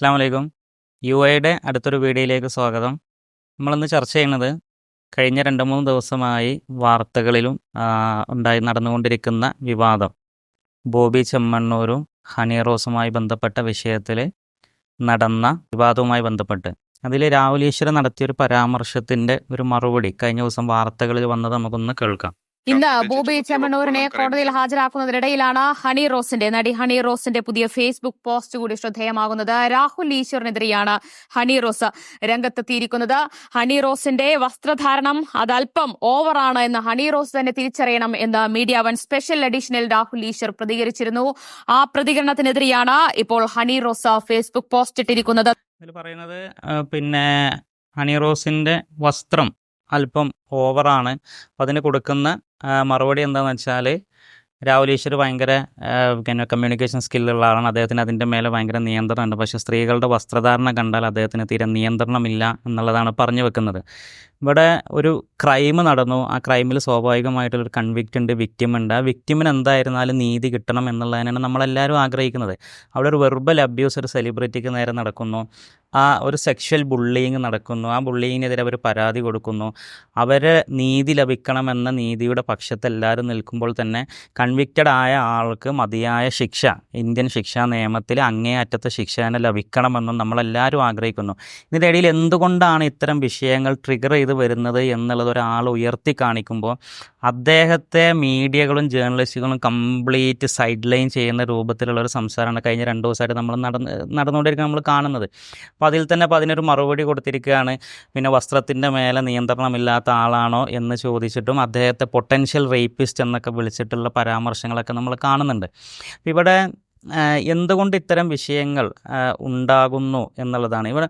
അസ്സാം വലൈക്കും യു ഐയുടെ അടുത്തൊരു വീഡിയോയിലേക്ക് സ്വാഗതം. നമ്മളിന്ന് ചർച്ച ചെയ്യുന്നത് കഴിഞ്ഞ രണ്ട് മൂന്ന് ദിവസമായി വാർത്തകളിലും ഉണ്ടായി നടന്നുകൊണ്ടിരിക്കുന്ന വിവാദം. ബോബി ചെമ്മണ്ണൂരും ഹണി റോസുമായി ബന്ധപ്പെട്ട വിഷയത്തിൽ നടന്ന വിവാദവുമായി ബന്ധപ്പെട്ട്. അതിൽ രാഹുൽ ഈശ്വരൻ നടത്തിയൊരു പരാമർശത്തിന്റെ ഒരു മറുപടി കഴിഞ്ഞ ദിവസം വാർത്തകളിൽ വന്നത് നമുക്കൊന്ന് കേൾക്കാം. ഇന്ന് ബോബി ചെമ്മണ്ണൂരിനെ കോടതിയിൽ ഹാജരാക്കുന്നതിനിടയിലാണ് ഹണി റോസിന്റെ നടി ഹണി റോസിന്റെ പുതിയ ഫേസ്ബുക്ക് പോസ്റ്റ് കൂടി ശ്രദ്ധേയമാകുന്നത്. രാഹുൽ ഈശ്വറിനെതിരെയാണ് ഹണി റോസ് രംഗത്തെത്തിയിരിക്കുന്നത്. ഹണി റോസിന്റെ വസ്ത്രധാരണം അതല്പം ഓവറാണ് എന്ന് ഹണി റോസ് തന്നെ തിരിച്ചറിയണം എന്ന് മീഡിയ വൺ സ്പെഷ്യൽ എഡിഷനിൽ രാഹുൽ ഈശ്വർ പ്രതികരിച്ചിരുന്നു. ആ പ്രതികരണത്തിനെതിരെയാണ് ഇപ്പോൾ ഹണി റോസ് ഫേസ്ബുക്ക് പോസ്റ്റ് ഇട്ടിരിക്കുന്നത്. ഇതിൽ പറയുന്നത് പിന്നെ ഹണി റോസിന്റെ വസ്ത്രം അല്പം ഓവറാണ് അപ്പോൾ അതിന് കൊടുക്കുന്ന മറുപടി എന്താണെന്ന് വെച്ചാൽ രാഹുൽ ഈശ്വർ ഭയങ്കര പിന്നെ കമ്മ്യൂണിക്കേഷൻ സ്കില്ലുള്ള ആളാണ്. അദ്ദേഹത്തിന് അതിന്റെ മേലെ ഭയങ്കര നിയന്ത്രണമുണ്ട്. പക്ഷേ സ്ത്രീകളുടെ വസ്ത്രധാരണം കണ്ടാൽ അദ്ദേഹത്തിന് തീരെ നിയന്ത്രണമില്ല എന്നുള്ളതാണ് പറഞ്ഞു വെക്കുന്നത്. ഇവിടെ ഒരു ക്രൈം നടന്നു. ആ ക്രൈമിൽ സ്വാഭാവികമായിട്ടുള്ളൊരു കൺവിക്റ്റ് ഉണ്ട് വിക്റ്റിം ഉണ്ട്. ആ വിക്റ്റിമിന് എന്തായിരുന്നാലും നീതി കിട്ടണം എന്നുള്ളതിനാണ് നമ്മളെല്ലാവരും ആഗ്രഹിക്കുന്നത്. അവിടെ ഒരു വെർബൽ അബ്യൂസ് ഒരു സെലിബ്രിറ്റിക്ക് നേരെ നടക്കുന്നു. ആ ഒരു സെക്ഷൽ ബുള്ളിങ് നടക്കുന്നു. ആ ബുള്ളിങ്ങിനെതിരെ അവർ പരാതി കൊടുക്കുന്നു. അവരെ നീതി ലഭിക്കണമെന്ന നീതിയുടെ പക്ഷത്ത് എല്ലാവരും നിൽക്കുമ്പോൾ തന്നെ കൺവിക്റ്റഡ് ആയ ആൾക്ക് മതിയായ ശിക്ഷ ഇന്ത്യൻ ശിക്ഷാ നിയമത്തിൽ അങ്ങേയറ്റത്തെ ശിക്ഷ തന്നെ ലഭിക്കണമെന്നും നമ്മളെല്ലാവരും ആഗ്രഹിക്കുന്നു. ഇതിനിടയിൽ എന്തുകൊണ്ടാണ് ഇത്തരം വിഷയങ്ങൾ ട്രിഗർ ചെയ്ത് വരുന്നത് എന്നുള്ളത് ഒരാൾ ഉയർത്തി കാണിക്കുമ്പോൾ അദ്ദേഹത്തെ മീഡിയകളും ജേർണലിസ്റ്റുകളും കംപ്ലീറ്റ് സൈഡ് ലൈൻ ചെയ്യുന്ന രൂപത്തിലുള്ള ഒരു സംസാരമാണ് കഴിഞ്ഞ രണ്ട് ദിവസമായിട്ട് നമ്മൾ നടന്ന് നടന്നുകൊണ്ടിരിക്കുക നമ്മൾ കാണുന്നത്. അപ്പോൾ അതിൽ തന്നെ അപ്പോൾ അതിനൊരു മറുപടി കൊടുത്തിരിക്കുകയാണ്. പിന്നെ വസ്ത്രത്തിന്റെ മേലെ നിയന്ത്രണമില്ലാത്ത ആളാണോ എന്ന് ചോദിച്ചിട്ടും അദ്ദേഹത്തെ പൊട്ടൻഷ്യൽ റേപ്പിസ്റ്റ് എന്നൊക്കെ വിളിച്ചിട്ടുള്ള പരാമർശങ്ങളൊക്കെ നമ്മൾ കാണുന്നുണ്ട്. ഇവിടെ എന്തുകൊണ്ട് ഇത്തരം വിഷയങ്ങൾ ഉണ്ടാകുന്നു എന്നുള്ളതാണ്. ഇവിടെ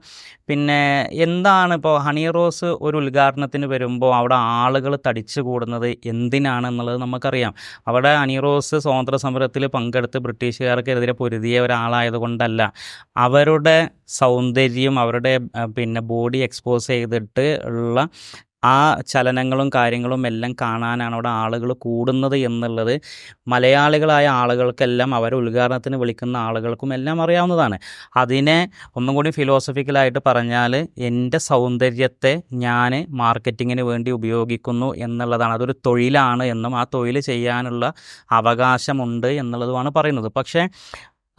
പിന്നെ എന്താണ് ഇപ്പോൾ ഹണി റോസ് ഒരു ഉദ്ഘാടനത്തിന് വരുമ്പോൾ അവിടെ ആളുകൾ തടിച്ചു കൂടുന്നത് എന്തിനാണ് എന്നുള്ളത് നമുക്കറിയാം. അവിടെ ഹണി റോസ് സ്വാതന്ത്ര്യ സമരത്തിൽ പങ്കെടുത്ത് ബ്രിട്ടീഷുകാർക്കെതിരെ പൊരുതിയ ഒരാളായതുകൊണ്ടല്ല. അവരുടെ സൗന്ദര്യം അവരുടെ പിന്നെ ബോഡി എക്സ്പോസ് ചെയ്തിട്ട് ഉള്ള ആ ചലനങ്ങളും കാര്യങ്ങളും എല്ലാം കാണാനാണ് അവിടെ ആളുകൾ കൂടുന്നത് എന്നുള്ളത്. മലയാളികളായ ആളുകൾക്കെല്ലാം അവർ ഉദ്ഘാടനത്തിന് വിളിക്കുന്ന ആളുകൾക്കും എല്ലാം അറിയാവുന്നതാണ്. അതിനെ ഒന്നും കൂടി ഫിലോസഫിക്കലായിട്ട് പറഞ്ഞാൽ എന്റെ സൗന്ദര്യത്തെ ഞാൻ മാർക്കറ്റിങ്ങിന് വേണ്ടി ഉപയോഗിക്കുന്നു എന്നുള്ളതാണ്. അതൊരു തൊഴിലാണ് എന്നും ആ തൊഴിൽ ചെയ്യാനുള്ള അവകാശമുണ്ട് എന്നുള്ളതുമാണ് പറയുന്നത്. പക്ഷേ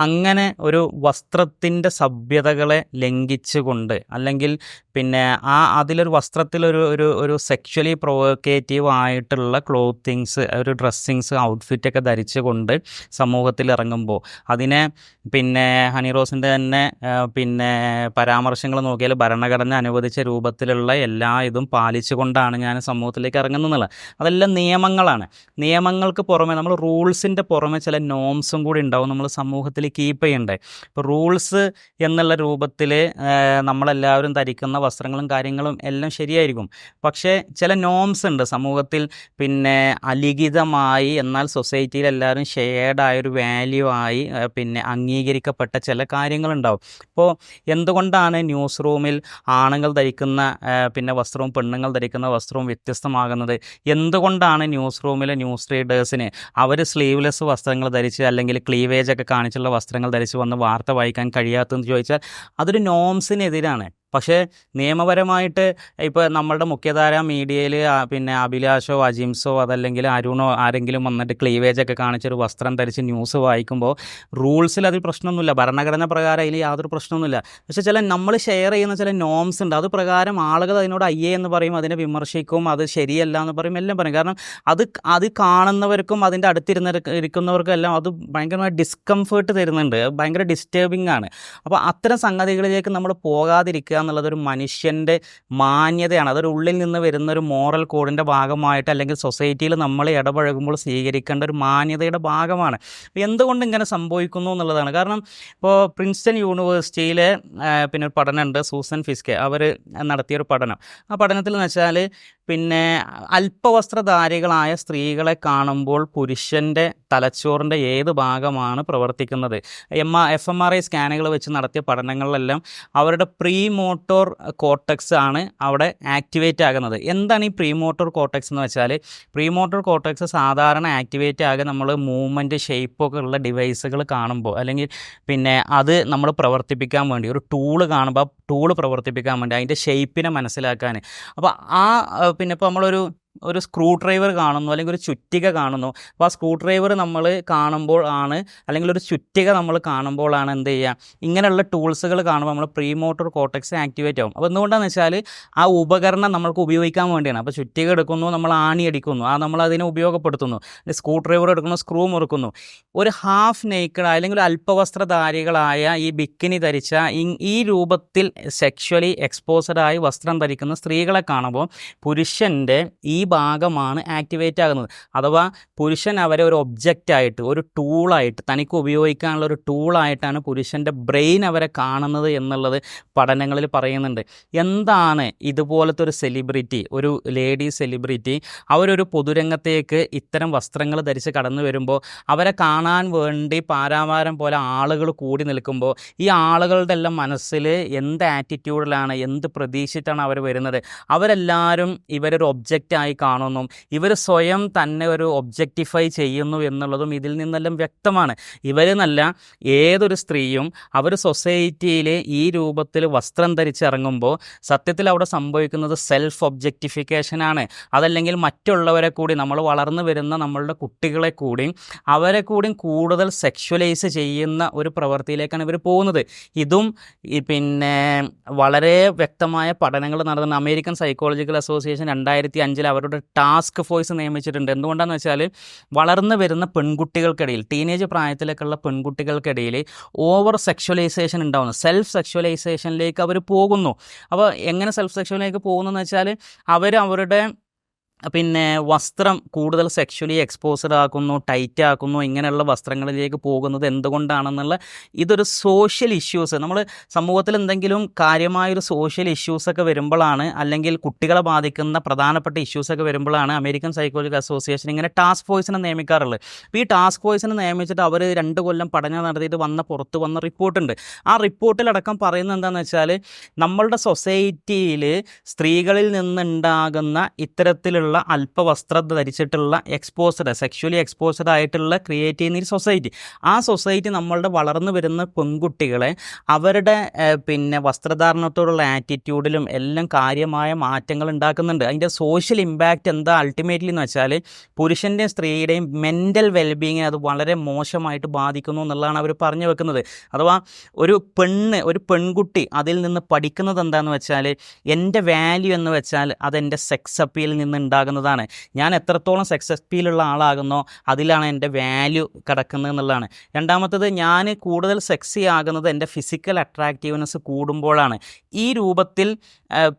അങ്ങനെ ഒരു വസ്ത്രത്തിന്റെ സഭ്യതകളെ ലംഘിച്ചുകൊണ്ട് അല്ലെങ്കിൽ പിന്നെ ആ അതിലൊരു വസ്ത്രത്തിലൊരു ഒരു ഒരു സെക്ഷലി പ്രൊവോക്കേറ്റീവ് ആയിട്ടുള്ള ക്ലോത്തിങ്സ് ഒരു ഡ്രസ്സിങ്സ് ഔട്ട്ഫിറ്റൊക്കെ ധരിച്ചുകൊണ്ട് സമൂഹത്തിൽ ഇറങ്ങുമ്പോൾ അതിനെ പിന്നെ ഹണി റോസിന്റെ തന്നെ പിന്നെ പരാമർശങ്ങൾ നോക്കിയാൽ ഭരണഘടന അനുവദിച്ച രൂപത്തിലുള്ള എല്ലാ ഇതും പാലിച്ചുകൊണ്ടാണ് ഞാൻ സമൂഹത്തിലേക്ക് ഇറങ്ങുന്നത്. അതെല്ലാം നിയമങ്ങളാണ്. നിയമങ്ങൾക്ക് പുറമെ നമ്മൾ റൂൾസിന്റെ പുറമെ ചില നോംസും കൂടി ഉണ്ടാവും. നമ്മൾ സമൂഹത്തിൽ കീപ്പ് ചെയ്യണ്ടേ? ഇപ്പോൾ റൂൾസ് എന്നുള്ള രൂപത്തിൽ നമ്മളെല്ലാവരും ധരിക്കുന്ന വസ്ത്രങ്ങളും കാര്യങ്ങളും എല്ലാം ശരിയായിരിക്കും. പക്ഷേ ചില നോംസ് ഉണ്ട് സമൂഹത്തിൽ. പിന്നെ അലിഖിതമായി എന്നാൽ സൊസൈറ്റിയിൽ എല്ലാവരും ഷെയർഡായൊരു വാല്യൂ ആയി പിന്നെ അംഗീകരിക്കപ്പെട്ട ചില കാര്യങ്ങളുണ്ടാവും. ഇപ്പോൾ എന്തുകൊണ്ടാണ് ന്യൂസ് റൂമിൽ ആണുങ്ങൾ ധരിക്കുന്ന പിന്നെ വസ്ത്രവും പെണ്ണുങ്ങൾ ധരിക്കുന്ന വസ്ത്രവും വ്യത്യസ്തമാകുന്നത്? എന്തുകൊണ്ടാണ് ന്യൂസ് റൂമിലെ ന്യൂസ് റീഡേഴ്സിന് അവർ സ്ലീവ്ലെസ് വസ്ത്രങ്ങൾ ധരിച്ച് അല്ലെങ്കിൽ ക്ലീവേജ് ഒക്കെ കാണിച്ചുള്ള വസ്ത്രങ്ങൾ ധരിച്ച് വന്ന് വാർത്ത വായിക്കാൻ കഴിയാത്തതെന്ന് ചോദിച്ചാൽ അതൊരു നോംസിനെതിരാണ്. പക്ഷേ നിയമപരമായിട്ട് ഇപ്പോൾ നമ്മളുടെ മുഖ്യധാര മീഡിയയിൽ പിന്നെ അഭിലാഷോ അജിംസോ അതല്ലെങ്കിൽ അരുണോ ആരെങ്കിലും വന്നിട്ട് ക്ലീവേജ് ഒക്കെ കാണിച്ചൊരു വസ്ത്രം ധരിച്ച് ന്യൂസ് വായിക്കുമ്പോൾ റൂൾസിൽ അതിൽ പ്രശ്നമൊന്നുമില്ല. ഭരണഘടന പ്രകാരം അതിൽ യാതൊരു പ്രശ്നമൊന്നുമില്ല. പക്ഷേ ചില നമ്മൾ ഷെയർ ചെയ്യുന്ന ചില നോംസ് ഉണ്ട്. അത് പ്രകാരം ആളുകൾ അതിനോട് അയ്യേ എന്ന് പറയും അതിനെ വിമർശിക്കും അത് ശരിയല്ല എന്ന് പറയും എല്ലാം പറയും. കാരണം അത് അത് കാണുന്നവർക്കും അതിന്റെ അടുത്തിരുന്ന ഇരിക്കുന്നവർക്കും എല്ലാം അത് ഭയങ്കരമായി ഡിസ്കംഫേർട്ട് തരുന്നുണ്ട്. ഭയങ്കര ഡിസ്റ്റർബിംഗ് ആണ്. അപ്പോൾ അത്തരം സംഗതികളിലേക്ക് നമ്മൾ പോകാതിരിക്കുക എന്നുള്ളത് ഒരു മനുഷ്യന്റെ മാന്യതയാണ്. അതൊരു ഉള്ളിൽ നിന്ന് വരുന്ന ഒരു മോറൽ കോഡിന്റെ ഭാഗമായിട്ട് അല്ലെങ്കിൽ സൊസൈറ്റിയിൽ നമ്മൾ ഇടപഴകുമ്പോൾ സ്വീകരിക്കേണ്ട ഒരു മാന്യതയുടെ ഭാഗമാണ്. എന്തുകൊണ്ട് ഇങ്ങനെ സംഭവിക്കുന്നു എന്നുള്ളതാണ്. കാരണം ഇപ്പോൾ പ്രിൻസ്റ്റൺ യൂണിവേഴ്സിറ്റിയിലെ പിന്നെ ഒരു പഠനമുണ്ട് സൂസൻ ഫിസ്കെ. അവർ നടത്തിയൊരു പഠനം. ആ പഠനത്തിൽ എന്ന് വെച്ചാൽ പിന്നെ അല്പവസ്ത്രധാരികളായ സ്ത്രീകളെ കാണുമ്പോൾ പുരുഷന്റെ തലച്ചോറിന്റെ ഏത് ഭാഗമാണ് പ്രവർത്തിക്കുന്നത്? M F M R I സ്കാനുകൾ വെച്ച് നടത്തിയ പഠനങ്ങളിലെല്ലാം അവരുടെ പ്രീ മോട്ടോർ കോട്ടക്സ് ആണ് അവിടെ ആക്ടിവേറ്റ് ആകുന്നത്. എന്താണ് ഈ പ്രീ മോട്ടോർ കോട്ടക്സ് എന്ന് വെച്ചാൽ പ്രീ മോട്ടോർ കോട്ടക്സ് സാധാരണ ആക്ടിവേറ്റ് ആകുക നമ്മൾ മൂവ്മെന്റ് ഷേപ്പൊക്കെ ഉള്ള ഡിവൈസുകൾ കാണുമ്പോൾ അല്ലെങ്കിൽ പിന്നെ അത് നമ്മൾ പ്രവർത്തിപ്പിക്കാൻ വേണ്ടി ഒരു ടൂൾ കാണുമ്പോൾ ആ ടൂൾ പ്രവർത്തിപ്പിക്കാൻ വേണ്ടി അതിന്റെ ഷേപ്പിനെ മനസ്സിലാക്കാൻ. അപ്പോൾ ആ പിന്നെ ഇപ്പോൾ നമ്മളൊരു ഒരു സ്ക്രൂ ഡ്രൈവർ കാണുന്നു അല്ലെങ്കിൽ ഒരു ചുറ്റിക കാണുന്നു. അപ്പോൾ ആ സ്ക്രൂ ഡ്രൈവർ നമ്മൾ കാണുമ്പോൾ ആണ് അല്ലെങ്കിൽ ഒരു ചുറ്റിക നമ്മൾ കാണുമ്പോഴാണ് എന്ത് ചെയ്യുക? ഇങ്ങനെയുള്ള ടൂൾസുകൾ കാണുമ്പോൾ നമ്മൾ പ്രീ മോട്ടോർ കോട്ടക്സ് ആക്ടിവേറ്റ് ആവും. അപ്പോൾ എന്തുകൊണ്ടാണെന്ന് വെച്ചാൽ ആ ഉപകരണം നമ്മൾക്ക് ഉപയോഗിക്കാൻ വേണ്ടിയാണ്. അപ്പോൾ ചുറ്റിക എടുക്കുന്നു നമ്മൾ ആണി അടിക്കുന്നു ആ നമ്മൾ അതിനെ ഉപയോഗപ്പെടുത്തുന്നു. സ്ക്രൂ ഡ്രൈവർ എടുക്കുന്നു സ്ക്രൂ മുറുക്കുന്നു. ഒരു ഹാഫ് നേക്കഡ് അല്ലെങ്കിൽ ഒരു അല്പവസ്ത്രധാരികളായ ഈ ബിക്കിനി ധരിച്ച ഈ- ഈ രൂപത്തിൽ സെക്ഷലി എക്സ്പോസ്ഡ് ആയി വസ്ത്രം ധരിക്കുന്ന സ്ത്രീകളെ കാണുമ്പോൾ പുരുഷന്റെ ഈ ഭാഗമാണ് ആക്ടിവേറ്റ് ആകുന്നത്. അഥവാ പുരുഷൻ അവരെ ഒരു ഒബ്ജക്റ്റായിട്ട് ഒരു ടൂളായിട്ട് തനിക്ക് ഉപയോഗിക്കാനുള്ള ഒരു ടൂളായിട്ടാണ് പുരുഷന്റെ ബ്രെയിൻ അവരെ കാണുന്നത് എന്നുള്ളത് പഠനങ്ങളിൽ പറയുന്നുണ്ട്. എന്താണ് ഇതുപോലത്തെ ഒരു സെലിബ്രിറ്റി ഒരു ലേഡി സെലിബ്രിറ്റി അവരൊരു പൊതുരംഗത്തേക്ക് ഇത്തരം വസ്ത്രങ്ങൾ ധരിച്ച് കടന്നു വരുമ്പോൾ അവരെ കാണാൻ വേണ്ടി പാരാമാരം പോലെ ആളുകൾ കൂടി നിൽക്കുമ്പോൾ ഈ ആളുകളുടെ എല്ലാം മനസ്സിൽ എന്ത് ആറ്റിറ്റ്യൂഡിലാണ് എന്ത് പ്രതീക്ഷിച്ചിട്ടാണ് അവർ വരുന്നത്? അവരെല്ലാവരും ഇവരൊരു ഒബ്ജക്റ്റായി കാണുന്നു. ഇവർ സ്വയം തന്നെ ഒരു ഒബ്ജക്റ്റിഫൈ ചെയ്യുന്നു എന്നുള്ളതും ഇതിൽ നിന്നെല്ലാം വ്യക്തമാണ്. ഇവരെന്നല്ല ഏതൊരു സ്ത്രീയും അവർ സൊസൈറ്റിയിൽ ഈ രൂപത്തിൽ വസ്ത്രം ധരിച്ചിറങ്ങുമ്പോൾ സത്യത്തിൽ അവിടെ സംഭവിക്കുന്നത് സെൽഫ് ഒബ്ജക്റ്റിഫിക്കേഷനാണ് അതല്ലെങ്കിൽ മറ്റുള്ളവരെ കൂടി നമ്മൾ വളർന്നു വരുന്ന നമ്മളുടെ കുട്ടികളെ കൂടി അവരെ കൂടി കൂടുതൽ സെക്ഷുവലൈസ് ചെയ്യുന്ന ഒരു പ്രവൃത്തിയിലേക്കാണ് ഇവർ പോകുന്നത്. ഇതും പിന്നെ വളരെ വ്യക്തമായ പഠനങ്ങൾ നടന്ന അമേരിക്കൻ സൈക്കോളജിക്കൽ അസോസിയേഷൻ രണ്ടായിരത്തി അഞ്ചിൽ അവരുടെ ടാസ്ക് ഫോഴ്സ് നിയമിച്ചിട്ടുണ്ട്. എന്തുകൊണ്ടാണെന്ന് വെച്ചാൽ വളർന്നു വരുന്ന പെൺകുട്ടികൾക്കിടയിൽ ടീനേജ് പ്രായത്തിലേക്കുള്ള പെൺകുട്ടികൾക്കിടയിൽ ഓവർ സെക്ഷുവലൈസേഷൻ ഉണ്ടാവുന്നു. സെൽഫ് സെക്ഷുവലൈസേഷനിലേക്ക് അവർ പോകുന്നു. അപ്പോൾ എങ്ങനെ സെൽഫ് സെക്ഷുവലിലേക്ക് പോകുന്നതെന്ന് വെച്ചാൽ അവർ അവരുടെ പിന്നെ വസ്ത്രം കൂടുതൽ സെക്ഷലി എക്സ്പോസ്ഡ് ആക്കുന്നു ടൈറ്റ് ആക്കുന്നു ഇങ്ങനെയുള്ള വസ്ത്രങ്ങളിലേക്ക് പോകുന്നത് എന്തുകൊണ്ടാണെന്നുള്ള ഇതൊരു സോഷ്യൽ ഇഷ്യൂസ് നമ്മൾ സമൂഹത്തിൽ എന്തെങ്കിലും കാര്യമായൊരു സോഷ്യൽ ഇഷ്യൂസൊക്കെ വരുമ്പോഴാണ് അല്ലെങ്കിൽ കുട്ടികളെ ബാധിക്കുന്ന പ്രധാനപ്പെട്ട ഇഷ്യൂസൊക്കെ വരുമ്പോഴാണ് അമേരിക്കൻ സൈക്കോളജിക്കൽ അസോസിയേഷൻ ഇങ്ങനെ ടാസ്ക് ഫോഴ്സിനെ നിയമിക്കാറുള്ളത്. അപ്പോൾ ഈ ടാസ്ക് ഫോഴ്സിനെ നിയമിച്ചിട്ട് അവർ രണ്ട് കൊല്ലം പഠനം നടത്തിയിട്ട് വന്ന പുറത്ത് വന്ന റിപ്പോർട്ടുണ്ട് ആ റിപ്പോർട്ടിലടക്കം പറയുന്നത് എന്താണെന്ന് വെച്ചാൽ നമ്മളുടെ സൊസൈറ്റിയിൽ സ്ത്രീകളിൽ നിന്നുണ്ടാകുന്ന ഇത്തരത്തിലുള്ള അല്പവസ്ത്രം ധരിച്ചിട്ടുള്ള എക്സ്പോസ്ഡ് സെക്ഷലി എക്സ്പോസ്ഡ് ആയിട്ടുള്ള ക്രിയേറ്റ് ചെയ്യുന്ന ഒരു സൊസൈറ്റി ആ സൊസൈറ്റി നമ്മളുടെ വളർന്നു വരുന്ന പെൺകുട്ടികളെ അവരുടെ പിന്നെ വസ്ത്രധാരണത്തോടുള്ള ആറ്റിറ്റ്യൂഡിലും എല്ലാം കാര്യമായ മാറ്റങ്ങൾ ഉണ്ടാക്കുന്നുണ്ട്. അതിന്റെ സോഷ്യൽ ഇമ്പാക്റ്റ് എന്താ അൾട്ടിമേറ്റ്ലി എന്ന് വെച്ചാൽ പുരുഷന്റെയും സ്ത്രീയുടെയും മെന്റൽ വെൽബീങ്ങിനെ അത് വളരെ മോശമായിട്ട് ബാധിക്കുന്നു എന്നുള്ളതാണ് അവർ പറഞ്ഞു വെക്കുന്നത്. അഥവാ ഒരു പെണ്ണ് ഒരു പെൺകുട്ടി അതിൽ നിന്ന് പഠിക്കുന്നത് എന്താണെന്ന് വെച്ചാൽ എന്റെ വാല്യൂ എന്ന് വെച്ചാൽ അതെന്റെ സെക്സ് അപ്പീലിൽ നിന്ന് ഉണ്ടാകുന്നതാണ് ഞാൻ എത്രത്തോളം സക്സസ് അപ്പീലുള്ള ആളാകുന്നോ അതിലാണ് എന്റെ വാല്യൂ കിടക്കുന്നത് എന്നുള്ളതാണ്. രണ്ടാമത്തത് ഞാൻ കൂടുതൽ സെക്സി ആകുന്നത് എന്റെ ഫിസിക്കൽ അട്രാക്റ്റീവ്നെസ് കൂടുമ്പോഴാണ്. ഈ രൂപത്തിൽ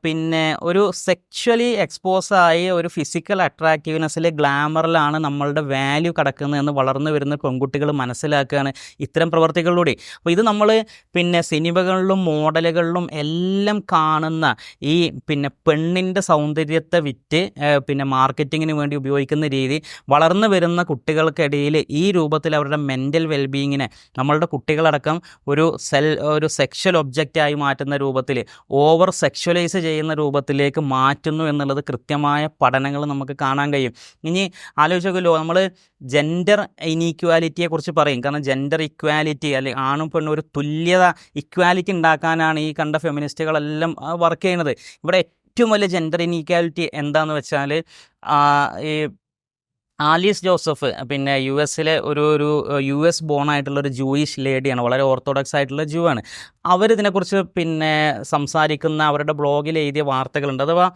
പിന്നെ ഒരു സെക്ഷലി എക്സ്പോസ് ആയി ഒരു ഫിസിക്കൽ അട്രാക്റ്റീവ്നെസ്സിലെ ഗ്ലാമറിലാണ് നമ്മളുടെ വാല്യൂ കിടക്കുന്നത് എന്ന് വളർന്നു വരുന്ന പെൺകുട്ടികൾ മനസ്സിലാക്കുകയാണ് ഇത്തരം പ്രവർത്തികളിലൂടെ. അപ്പോൾ ഇത് നമ്മൾ പിന്നെ സിനിമകളിലും മോഡലുകളിലും എല്ലാം കാണുന്ന ഈ പിന്നെ പെണ്ണിന്റെ സൗന്ദര്യത്തെ വിറ്റ് പിന്നെ മാർക്കറ്റിങ്ങിന് വേണ്ടി ഉപയോഗിക്കുന്ന രീതി വളർന്നു വരുന്ന കുട്ടികൾക്കിടയിൽ ഈ രൂപത്തിൽ അവരുടെ മെന്റൽ വെൽബീങ്ങിനെ നമ്മളുടെ കുട്ടികളടക്കം ഒരു സെൽ ഒരു സെക്ഷൽ ഒബ്ജക്റ്റായി മാറ്റുന്ന രൂപത്തിൽ ഓവർ സെക്ഷലൈസ് ചെയ്യുന്ന രൂപത്തിലേക്ക് മാറ്റുന്നു എന്നുള്ളത് കൃത്യമായ പഠനങ്ങൾ നമുക്ക് കാണാൻ കഴിയും. ഇനി ആലോചിച്ചോക്കല്ലോ നമ്മൾ ജെൻഡർ ഇനീക്വാലിറ്റിയെക്കുറിച്ച് പറയും. കാരണം ജെൻഡർ ഇക്വാലിറ്റി അല്ലെങ്കിൽ ആണും പെണ്ണും ഒരു തുല്യത ഇക്വാലിറ്റി ഉണ്ടാക്കാനാണ് ഈ കണ്ട ഫെമിനിസ്റ്റുകളെല്ലാം വർക്ക് ചെയ്യുന്നത്. ഇവിടെ ഏറ്റവും വലിയ ജെൻഡർ ഇനീക്വാലിറ്റി എന്താണെന്ന് വെച്ചാൽ ഈ ആലീസ് ജോസഫ് പിന്നെ യു എസിലെ ഒരു ഒരു യു എസ് ബോൺ ആയിട്ടുള്ള ഒരു ജൂയിഷ് ലേഡിയാണ് വളരെ ഓർത്തഡോക്സ് ആയിട്ടുള്ള ജൂ ആണ്. അവരിതിനെക്കുറിച്ച് പിന്നെ സംസാരിക്കുന്ന അവരുടെ ബ്ലോഗിൽ എഴുതിയ വാർത്തകളുണ്ട്. അഥവാ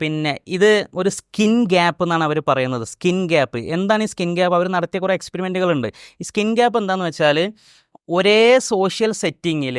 പിന്നെ ഇത് ഒരു സ്കിൻ ഗ്യാപ്പ് എന്നാണ് അവർ പറയുന്നത്. സ്കിൻ ഗ്യാപ്പ് എന്താണ് ഈ സ്കിൻ ഗ്യാപ്പ് അവർ നടത്തിയ കുറേ എക്സ്പെരിമെന്റുകളുണ്ട് ഈ സ്കിൻ ഗ്യാപ്പ് എന്താണെന്ന് വെച്ചാൽ ഒരേ സോഷ്യൽ സെറ്റിങ്ങിൽ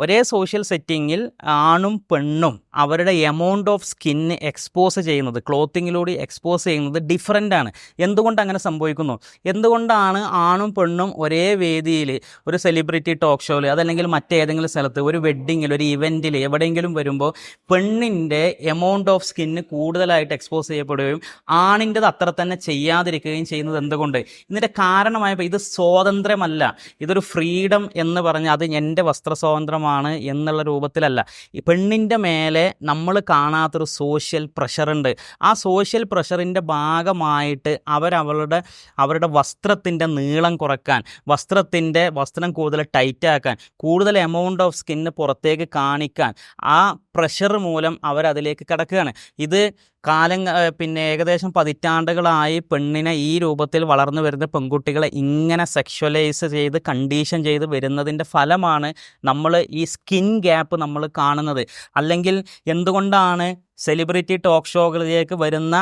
ഒരേ സോഷ്യൽ സെറ്റിങ്ങിൽ ആണും പെണ്ണും അവരുടെ എമൗണ്ട് ഓഫ് സ്കിന്ന് എക്സ്പോസ് ചെയ്യുന്നത് ക്ലോത്തിങ്ങിലൂടെ എക്സ്പോസ് ചെയ്യുന്നത് ഡിഫറന്റ് ആണ്. എന്തുകൊണ്ട് അങ്ങനെ സംഭവിക്കുന്നു? എന്തുകൊണ്ടാണ് ആണും പെണ്ണും ഒരേ വേദിയിൽ ഒരു സെലിബ്രിറ്റി ടോക്ക് ഷോയിൽ അതല്ലെങ്കിൽ മറ്റേതെങ്കിലും സ്ഥലത്ത് ഒരു വെഡ്ഡിങ്ങിൽ ഒരു ഇവന്റിൽ എവിടെയെങ്കിലും വരുമ്പോൾ പെണ്ണിന്റെ എമൗണ്ട് ഓഫ് ഓഫ് സ്കിന്ന് കൂടുതലായിട്ട് എക്സ്പോസ് ചെയ്യപ്പെടുകയും ആണിന്റെത് അത്ര തന്നെ ചെയ്യാതിരിക്കുകയും ചെയ്യുന്നത് എന്തുകൊണ്ട്? ഇതിന്റെ കാരണമായപ്പോൾ ഇത് സ്വാതന്ത്ര്യമല്ല. ഇതൊരു ഫ്രീഡം എന്ന് പറഞ്ഞാൽ അത് എന്റെ വസ്ത്ര സ്വാതന്ത്ര്യമാണ് എന്നുള്ള രൂപത്തിലല്ല. പെണ്ണിന്റെ മേലെ നമ്മൾ കാണാത്തൊരു സോഷ്യൽ പ്രഷറുണ്ട് ആ സോഷ്യൽ പ്രഷറിന്റെ ഭാഗമായിട്ട് അവരവളുടെ അവരുടെ വസ്ത്രത്തിന്റെ നീളം കുറയ്ക്കാൻ വസ്ത്രത്തിന്റെ വസ്ത്രം കൂടുതൽ ടൈറ്റാക്കാൻ കൂടുതൽ എമൗണ്ട് ഓഫ് സ്കിന്ന് പുറത്തേക്ക് കാണിക്കാൻ ആ പ്രഷർ മൂലം അവരതിലേക്ക് കിടക്കുകയാണ്. ഇത് കാലം പിന്നെ ഏകദേശം പതിറ്റാണ്ടുകളായി പെണ്ണിനെ ഈ രൂപത്തിൽ വളർന്നു വരുന്ന പെൺകുട്ടികളെ ഇങ്ങനെ സെക്ഷുവലൈസ് ചെയ്ത് കണ്ടീഷൻ ചെയ്ത് വരുന്നതിന്റെ ഫലമാണ് നമ്മൾ ഈ സ്കിൻ ഗ്യാപ്പ് നമ്മൾ കാണുന്നത്. അല്ലെങ്കിൽ എന്തുകൊണ്ടാണ് സെലിബ്രിറ്റി ടോക്ക് ഷോകളിലേക്ക് വരുന്ന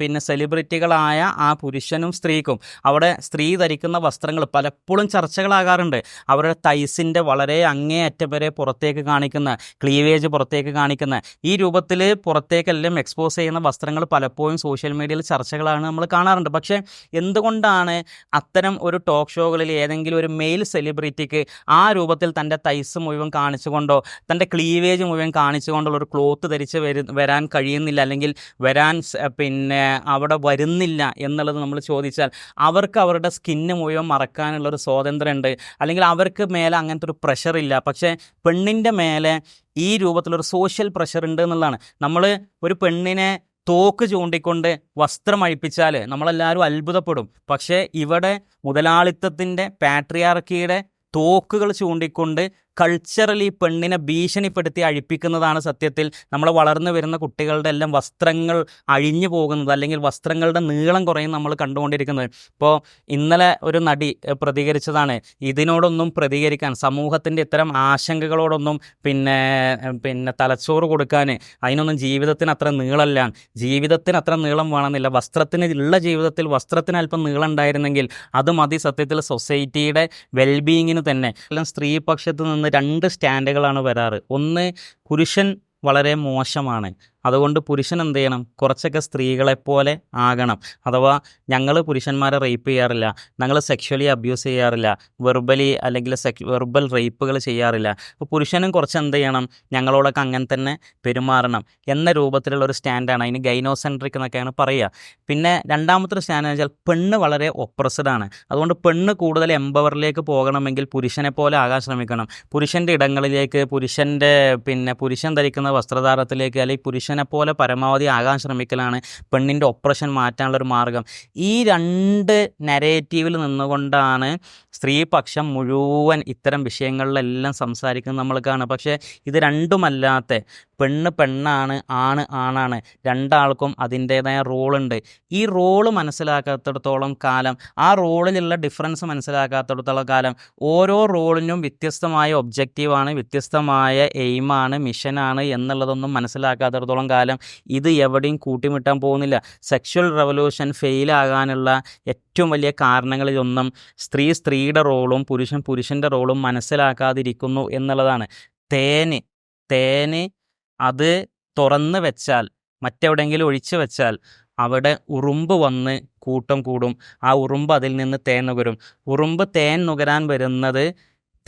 പിന്നെ സെലിബ്രിറ്റികളായ ആ പുരുഷനും സ്ത്രീക്കും അവിടെ സ്ത്രീ ധരിക്കുന്ന വസ്ത്രങ്ങൾ പലപ്പോഴും ചർച്ചകളാകാറുണ്ട്. അവരുടെ തൈസിന്റെ വളരെ അങ്ങേയറ്റം വരെ പുറത്തേക്ക് കാണിക്കുന്ന ക്ലീവേജ് പുറത്തേക്ക് കാണിക്കുന്ന ഈ രൂപത്തിൽ പുറത്തേക്കെല്ലാം എക്സ്പോസ് ചെയ്യുന്ന വസ്ത്രങ്ങൾ പലപ്പോഴും സോഷ്യൽ മീഡിയയിൽ ചർച്ചകളാണ് നമ്മൾ കാണാറുണ്ട്. പക്ഷേ എന്തുകൊണ്ടാണ് അത്തരം ഒരു ടോക്ക് ഷോകളിൽ ഏതെങ്കിലും ഒരു മെയിൽ സെലിബ്രിറ്റിക്ക് ആ രൂപത്തിൽ തന്റെ തൈസ് മുഴുവൻ കാണിച്ചുകൊണ്ടോ തന്റെ ക്ലീവേജ് മുഴുവൻ കാണിച്ചുകൊണ്ടുള്ള ഒരു ക്ലോത്ത് ധരിച്ച് വരു വരാൻ കഴിയുന്നില്ല അല്ലെങ്കിൽ വരാൻ പിന്നെ അവിടെ വരുന്നില്ല എന്നുള്ളത് നമ്മൾ ചോദിച്ചാൽ അവർക്ക് അവരുടെ സ്കിന്ന് മുഴുവൻ മറക്കാനുള്ളൊരു സ്വാതന്ത്ര്യമുണ്ട്. അല്ലെങ്കിൽ അവർക്ക് മേലെ അങ്ങനത്തെ ഒരു പ്രഷറില്ല പക്ഷേ പെണ്ണിന്റെ മേലെ ഈ രൂപത്തിലൊരു സോഷ്യൽ പ്രഷർ ഉണ്ട് എന്നുള്ളതാണ്. നമ്മൾ ഒരു പെണ്ണിനെ തോക്ക് ചൂണ്ടിക്കൊണ്ട് വസ്ത്രം അഴിപ്പിച്ചാൽ നമ്മളെല്ലാവരും അത്ഭുതപ്പെടും. പക്ഷേ ഇവിടെ മുതലാളിത്തത്തിന്റെ പാട്രിയാർക്കിയുടെ തോക്കുകൾ ചൂണ്ടിക്കൊണ്ട് കൾച്ചറലി പെണ്ണിനെ ഭീഷണിപ്പെടുത്തി അഴിപ്പിക്കുന്നതാണ് സത്യത്തിൽ. നമ്മൾ വളർന്നു വരുന്ന കുട്ടികളുടെ എല്ലാം വസ്ത്രങ്ങൾ അഴിഞ്ഞു പോകുന്നത് അല്ലെങ്കിൽ വസ്ത്രങ്ങളുടെ നീളം കുറയും നമ്മൾ കണ്ടുകൊണ്ടിരിക്കുന്നത്. ഇപ്പോൾ ഇന്നലെ ഒരു നടി പ്രതികരിച്ചതാണ്. ഇതിനോടൊന്നും പ്രതികരിക്കാൻ സമൂഹത്തിന്റെ ഇത്തരം ആശങ്കകളോടൊന്നും പിന്നെ പിന്നെ തലച്ചോറ് കൊടുക്കാൻ അതിനൊന്നും ജീവിതത്തിന് അത്ര നീളമല്ല ജീവിതത്തിന് അത്ര നീളം വേണമെന്നില്ല. വസ്ത്രത്തിന് ഉള്ള ജീവിതത്തിൽ വസ്ത്രത്തിന് അല്പം നീളം ഉണ്ടായിരുന്നെങ്കിൽ അത് മതി സത്യത്തിൽ സൊസൈറ്റിയുടെ വെൽബീയിങ്ങിന് തന്നെ. എല്ലാം സ്ത്രീപക്ഷത്ത് നിന്ന് രണ്ട് സ്റ്റാൻഡുകളാണ് വരാറ്. ഒന്ന് പുരുഷൻ വളരെ മോശമാണ്. അതുകൊണ്ട് പുരുഷൻ എന്ത് ചെയ്യണം? കുറച്ചൊക്കെ സ്ത്രീകളെപ്പോലെ ആകണം. അഥവാ ഞങ്ങൾ പുരുഷന്മാരെ റേപ്പ് ചെയ്യാറില്ല. ഞങ്ങൾ സെക്ഷലി അബ്യൂസ് ചെയ്യാറില്ല. വെർബലി അല്ലെങ്കിൽ വെർബൽ റേപ്പുകൾ ചെയ്യാറില്ല. അപ്പോൾ പുരുഷനും കുറച്ച് എന്ത് ചെയ്യണം? ഞങ്ങളോടൊക്കെ അങ്ങനെ തന്നെ പെരുമാറണം എന്ന രൂപത്തിലുള്ള ഒരു സ്റ്റാൻഡാണ് അതിന് ഗൈനോസെൻട്രിക് എന്നൊക്കെയാണ് പറയുക. പിന്നെ രണ്ടാമത്തെ ഒരു സ്റ്റാൻഡ് വെച്ചാൽ പെണ്ണ് വളരെ ഒപ്രസ്ഡ് ആണ്. അതുകൊണ്ട് പെണ്ണ് കൂടുതൽ എംപവറിലേക്ക് പോകണമെങ്കിൽ പുരുഷനെ പോലെ ആകാൻ ശ്രമിക്കണം. പുരുഷന്റെ ഇടങ്ങളിലേക്ക് പുരുഷന്റെ പിന്നെ പുരുഷൻ ധരിക്കുന്ന വസ്ത്രധാരത്തിലേക്ക് അല്ലെങ്കിൽ പുരുഷനെ പോലെ പരമാവധി ആകാൻ ശ്രമിക്കലാണ് പെണ്ണിന്റെ ഒപ്രഷൻ മാറ്റാനുള്ളൊരു മാർഗം. ഈ രണ്ട് നരേറ്റീവിൽ നിന്നുകൊണ്ടാണ് സ്ത്രീപക്ഷം മുഴുവൻ ഇത്തരം വിഷയങ്ങളിലെല്ലാം സംസാരിക്കുന്നത് നമ്മൾ കാണുക. പക്ഷേ ഇത് രണ്ടുമല്ലാത്ത പെണ്ണ് പെണ്ണാണ് ആണ് ആണാണ് രണ്ടാൾക്കും അതിന്റേതായ റോളുണ്ട്. ഈ റോൾ മനസ്സിലാക്കാത്തിടത്തോളം കാലം ആ റോളിലുള്ള ഡിഫറൻസ് മനസ്സിലാക്കാത്തിടത്തോളം കാലം ഓരോ റോളിനും വ്യത്യസ്തമായ ഒബ്ജക്റ്റീവാണ് വ്യത്യസ്തമായ എയിമാണ് മിഷനാണ് എന്നുള്ളതൊന്നും മനസ്സിലാക്കാത്തിടത്തോളം കാലം ഇത് എവിടെയും കൂട്ടിമുട്ടാൻ പോകുന്നില്ല. സെക്ഷൽ റവല്യൂഷൻ ഫെയിലാകാനുള്ള ഏറ്റവും വലിയ കാരണങ്ങളിലൊന്നും സ്ത്രീ സ്ത്രീയുടെ റോളും പുരുഷൻ പുരുഷന്റെ റോളും മനസ്സിലാക്കാതിരിക്കുന്നു എന്നുള്ളതാണ്. തേന് തേന് അത് തുറന്ന് വെച്ചാൽ മറ്റെവിടെയെങ്കിലും ഒഴിച്ചു വെച്ചാൽ അവിടെ ഉറുമ്പ് വന്ന് കൂട്ടം കൂടും. ആ ഉറുമ്പ് അതിൽ നിന്ന് തേൻ നുകരും. ഉറുമ്പ് തേൻ നുകരാൻ വരുന്നത്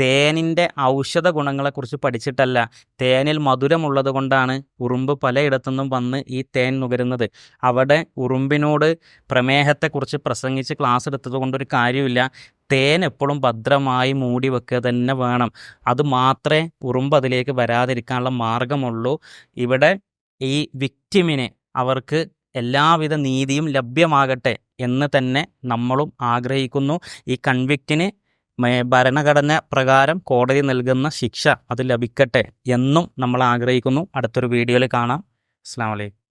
തേനിന്റെ ഔഷധ ഗുണങ്ങളെക്കുറിച്ച് പഠിച്ചിട്ടല്ല. തേനിൽ മധുരമുള്ളത് കൊണ്ടാണ് ഉറുമ്പ് പലയിടത്തുനിന്നും വന്ന് ഈ തേൻ നുകരുന്നത്. അവിടെ ഉറുമ്പിനോട് പ്രമേഹത്തെക്കുറിച്ച് പ്രസംഗിച്ച് ക്ലാസ് എടുത്തത് കൊണ്ടൊരു കാര്യമില്ല. തേൻ എപ്പോഴും ഭദ്രമായി മൂടി വെക്കുക തന്നെ വേണം. അത് മാത്രമേ ഉറുമ്പ് അതിലേക്ക് വരാതിരിക്കാനുള്ള മാർഗമുള്ളൂ. ഇവിടെ ഈ വിക്റ്റിമിനെ അവർക്ക് എല്ലാവിധ നീതിയും ലഭ്യമാകട്ടെ എന്ന് തന്നെ നമ്മളും ആഗ്രഹിക്കുന്നു. ഈ കൺവിക്റ്റിന് ഭരണഘടന പ്രകാരം കോടതി നൽകുന്ന ശിക്ഷ അത് ലഭിക്കട്ടെ എന്നും നമ്മൾ ആഗ്രഹിക്കുന്നു. അടുത്തൊരു വീഡിയോയിൽ കാണാം. അസ്സാം വലൈക്കും